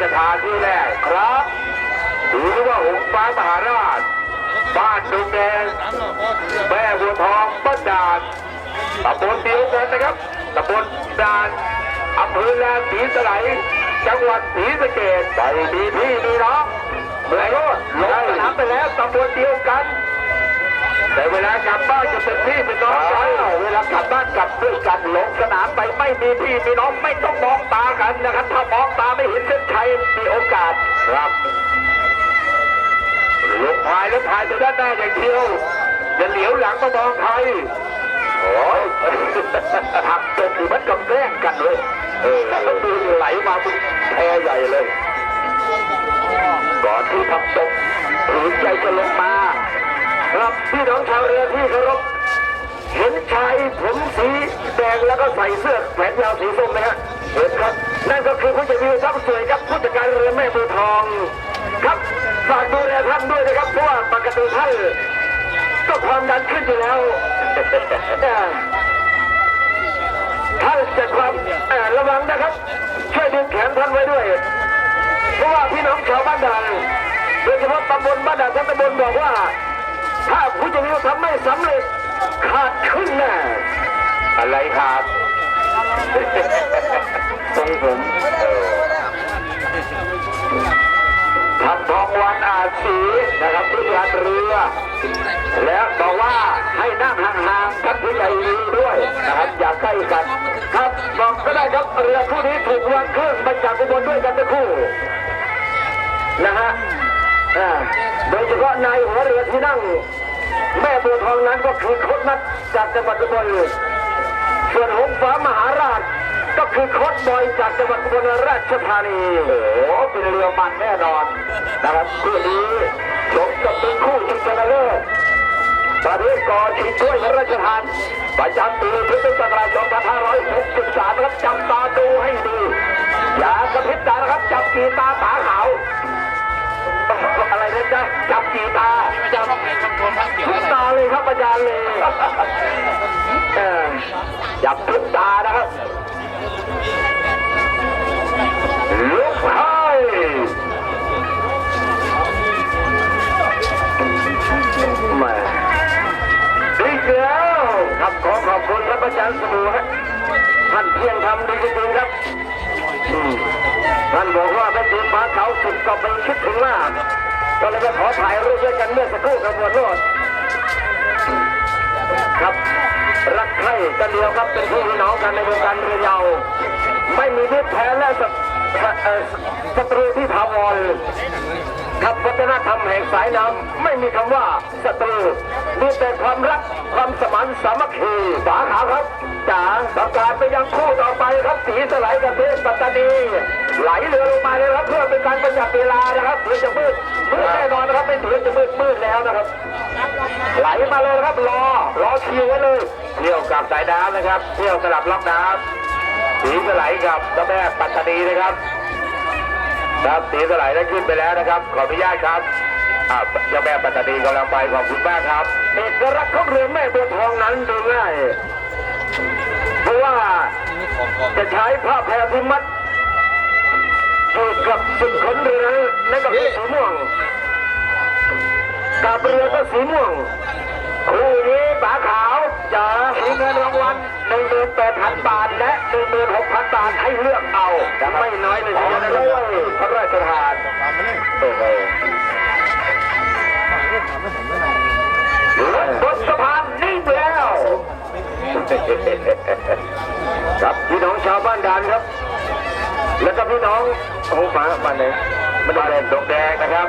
ชทานที่แรกครับหรือว่าหงส์ฟ้ามหาราช บ้านดงแดงแม่บัวทองบ้านด่านตำบลเดียวกันนะครับตำบลด่านอำเภอแหลมศรีสไลยจังหวัดศรีสะเกษไปมีพี่มีน้องเมื่อรถลงสนามไปแล้วตำบลเดียวกันแต่เวลา กลับบ้านจะเป็นพี่เป็นน้องกันเวลากลับบ้านกลับด้วยกันลงสนามไปไม่มีพี่มีน้องไม่ต้องมองตากันนะครับ ถ้ามองตาไม่เห็นเส้นชัยมีโอกาสครับลงพายแล้วพายไปด้านหน้าอย่างเดียวจะเหลียวหลังมามองใครโอ้ยทักตกอยู่มันกับแกล้งกันเลยเออแล้วดูไหลมาเป็นแพใหญ่เลย ก่อนที่ทับตกถือใจจะลงมา ครับพี่น้องชาวเรือที่เคารพเห็นชายผมสีแดงแล้วก็ใส่เสื้อแขนยาวสีส้มไหมฮะเห็นครับ นั่นก็คือผู้จัดการทัพสวยครับผู้จัดการเรือแม่บัวทอง ครับฝากดูแลท่านด้วยนะครับเพราะว่าปกติท่านก็ความดันขึ้นอยู่แล้วท่านจะความระวังนะครับ ช่วยดึงแขนท่านไว้ด้วย เพราะว่าพี่น้องชาวบ้านด่านโดยเฉพาะตำบลบ้านด่านทั้งตำบลบอกว่า ถ้าผู้จะมีทำไม่สำเร็จขาดขึ้นแน่อะไรขาดทรงผมทำทองวันอาสีนะครับผู้จัดการเรือ แล้วบอกว่าให้นั่งห่างๆกับผู้ใหญ่เรือด้วยนะครับอย่าใกล้กัน ครับบอกก็ได้ครับเรือผู้นี้ถูกวางเครื่องมาจากอุบลด้วยกันทั้งคู่นะฮะ โดยเฉพาะนายหัวเรือที่นั่ง แม่บัวทองนั้นก็คือโคดนัดจากจังหวัดอุบลส่วนหงส์ฟ้ามหาราชก็คือโคดบอยจากจังหวัดอุบลราชธานี โอ้โหเป็นเรือมันแน่นอนนะครับคู่นี้สมกับเป็นคู่ชิงชนะเลิศประเภทก่อชิงถ้วยพระราชทานประจำปีพุทธศักราช2563นะครับจับตาดูให้ดีอย่ากระพริบตานะครับจับกีตาตาขาว อะไรนะจ๊ะจับกีตาจารย์ต้องเห็นคำชมทั้งเกี่ยวทุกตาเลยครับอาจารย์เลยจับทุกตานะครับลุกให้ม่อีกแล้วครับขอขอบคุณครับอาจารย์สมุครับท่านเพียงทำดีจริงครับ ท่านบอกว่าไม่ตื่นฟ้าเขาสุดก็ไปคิดถึงมากก็เลยไปขอถ่ายรูปด้วยกันเมื่อสักครู่กับหัวโนดครับ รักใคร่กันเดียวครับเป็นพี่น้องกันในวงการเรือยาวไม่มีพิษแพ้และศัตเอ่อศัตรูที่ถาวร ครับวัฒนธรรมแห่งสายน้ำไม่มีคำว่าศัตรูมีแต่ความรักความสมานสามัคคีสาขาครับจ๋าประกาศไปยังคู่ต่อไปครับสีสไลด์กับเทพปัตตานีไหลเรือลงมาเลยครับเพื่อเป็นการประหยัดเวลานะครับเดี๋ยวจะมืดมืดแน่นอนนะครับไม่ถือจะมืดมืดแล้วนะครับ ไหลมาเลยครับรอรอคิวไว้เลยเที่ยวกับสายน้ำนะครับเที่ยวสลับล็อกน้ำสีสไลด์กับเจ้าแม่ปัตตานีนะครับ ครับสีสลด์ได้ขึ้นไปแล้วนะครับ ขออนุญาตครับอ่าเจ้าแม่ปัตตานีกำลังไปขอบคุณมากครับเอกลักษณ์ของเรือแม่บัวทองนั้นดูง่ายเพราะว่าจะใช้ผ้าแพรพิมัดอยู่กับสุดขนเรือนั้นนั่นก็คือสีม่วงกับเรือก็สีม่วงคู่นี้ปาขาว จะมีเงินรางวัลหนึ่งหมื่นแปดพันบาทและหนึ่งหมื่นหกพันบาทให้เลือกเอาไม่น้อยเลยทีเดียวนะครับพระราชทานโอ้โหบนสะพานนิ่งแล้ว ครับพี่น้องชาวบ้านดานครับ แล้วก็พี่น้องโอ้โหบ้านบ้านไหนบ้านแดงดงแดงนะครับ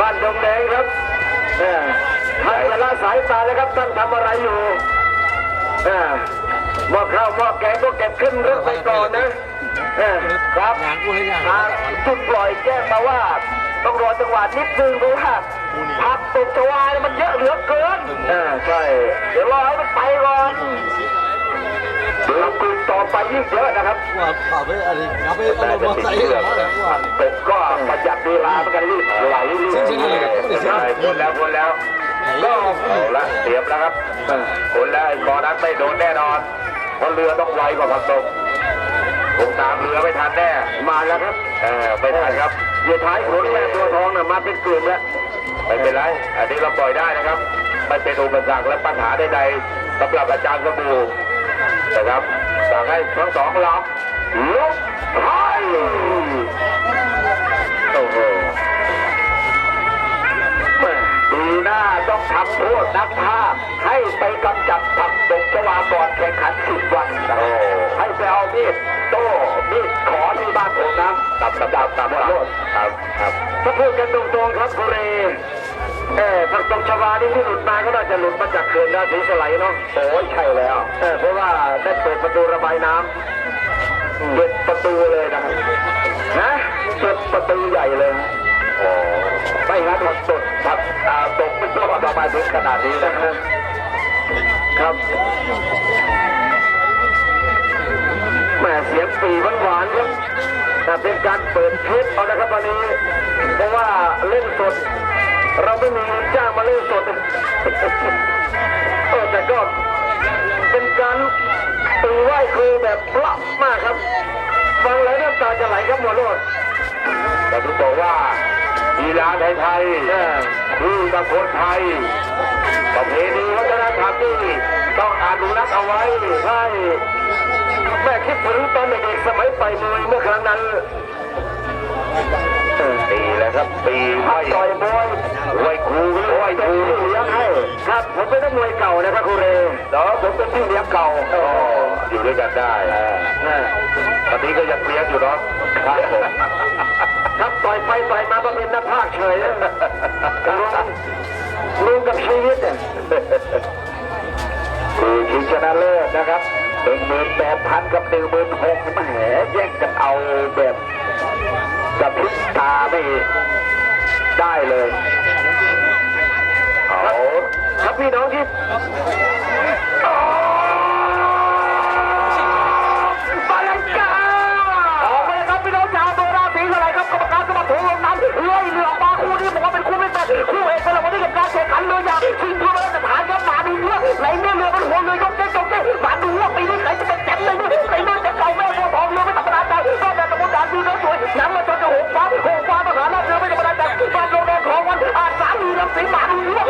บ้านดงแดงครับเออท่านจะละสายตาแล้วครับท่านทำอะไรอยู่เออหม้อข้าวหม้อแกงก็เก็บขึ้นรถไปก่อนนะเออครับงานกูให้งานทางจุดปล่อยแจ้งมาว่า ต้องรอจังหวะนิดนึงเพราะว่าผักตกชวายมันเยอะเหลือเกินเออใช่ เดี๋ยวรอให้มันไปก่อนเดี๋ยวคุยต่อไปยิ่งเยอะนะครับว่าขับไปอะไรขับไปเอารถมอเตอร์ไซค์เหรอว่าเป็ดก็ประหยัดเวลาเหมือนกันรีบไหลเรื่อยจริงๆเลยครับใช่คนแล้วคนแล้ว ก็เอาละเตรียมแล้วครับคนแล้วไอ้กอนั้นไม่โดนแน่นอนเพราะเรือต้องไวกว่าผักตกคงตามเรือไม่ทันแน่มาแล้วครับเออไม่ทันครับอยู่ท้ายขนแม่ตัวทองน่ะมาเป็นกลุ่มแล้วไม่เป็นไรอันนี้เราปล่อยได้นะครับไม่เป็นอุปสรรคและปัญหาใดๆสำหรับอาจารย์สบู่นะครับสั่งให้ทั้งสองลำลบไทย น้าต้องทำโทษนักภาพให้ไปกำจัดผักตกชวาก่อนแข่งขันสิบวันให้ไปเอามีดโต้มีดขอที่บ้านผมนะตับตับตับตับโทษครับครับถ้าพูดกันตรงๆครับคุเรเออผักตบชวานี่ที่หลุดมาก็น่าจะหลุดมาจากเขื่อนราศีสไลเนาะโอ้ยใช่แล้วเออเพราะว่าได้เปิดประตูระบายน้ำเปิดประตูเลยนะครับนะเปิดประตูใหญ่เลยโอ้ ไม่งั้นผักตดผักอ่าตกไม่ต้องระบายถึงขนาดนี้นะครับครับแหม่เสียงปีหวานๆครับแต่เป็นการเปิดเทปเอานะครับวันนี้ เพราะว่าเล่นสด เราไม่มีเงินจ้างมาเล่นสดเออแต่ก็เป็นการตีไหว้ครูแบบเพราะมากครับ ฟังแล้วน้ำตาจะไหลครับหมอโรด แต่ผมบอกว่ากีฬาไทยไทยคือกับคนไทยประเพณีวัฒนธรรมที่ต้องอนุรักษ์เอาไว้ใช่แม่คิดถึงตอนเด็กๆสมัยไปมวยเมื่อครั้งนั้นปีแล้วครับปีไม่ต่อยมวยมวยครูมวยครูเลี้ยงให้ครับผมเป็นนักมวยเก่านะครับครูเรเดี๋ยวผมเป็นพี่เลี้ยงเก่าอยู่ด้วยกันได้ตอนนี้ก็ยังเลี้ยงอยู่เนาะครับผม ครับต่อยไปต่อยมาก็เป็นนักพากย์เฉยลุงกับชีวิตเนี่ยคือชิงชนะเลิศนะครับหนึ่งหมื่นแปดพันกับหนึ่งหมื่นหกแหมแย่งกันเอาแบบกับพริบตาไม่ได้เลยเอาครับพี่น้องที่ ไหลเรือเรือมันหัวเรือยกเจ๊จกเจ๊มาดูว่าปีนี้ใครจะเป็นแชมป์เลยด้วยใครเรือจะเก่าแม่ตัวทองเรือไม่ธรรมดาใจก็แต่ตะบนดานดูแล้วสวยน้ำมันจนจะหกฟ้าหกฟ้ามหาราชเรือไม่ธรรมดาใจบ้านโรงแรมของวันอาสามีลำสีหมาดูว่า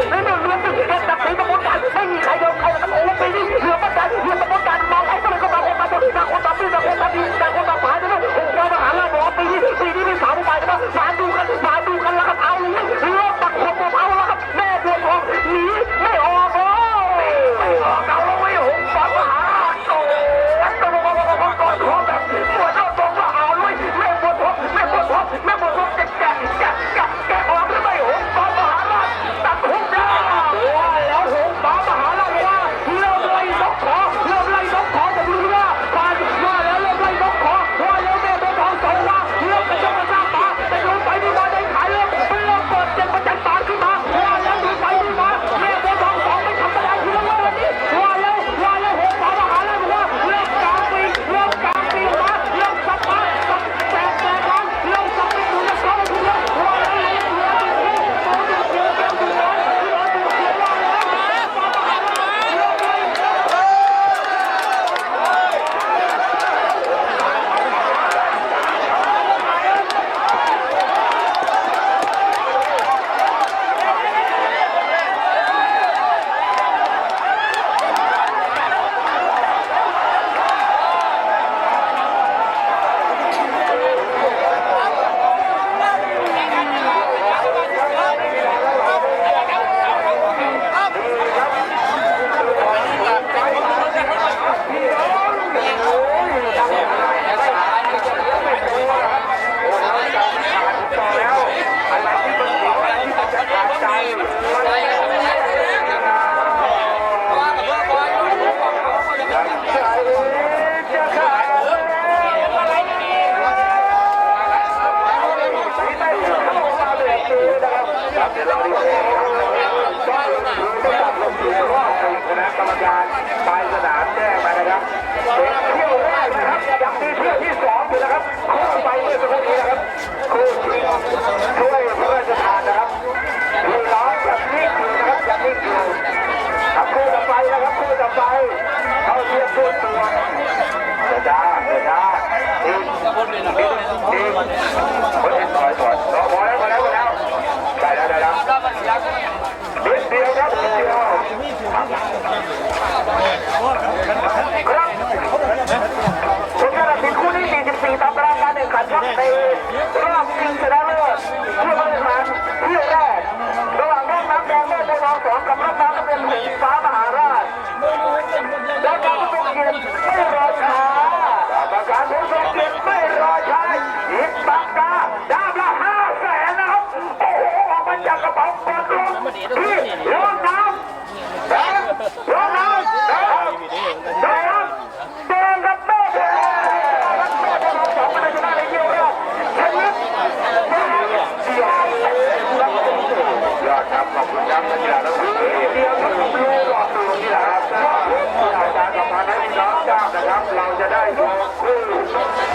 เราจะได้ดูคู่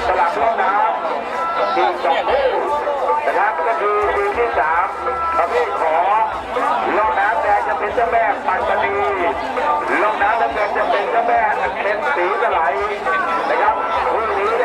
สลับห้องน้ำทีสองคู่นะครับก็คือทีที่สามประเภทของ จ้าแม่ปัตตานีลงน้ำน้ำเงินจะเป็นเจ้าแม่เป็นสีสไลนะครับพรุ่งนี้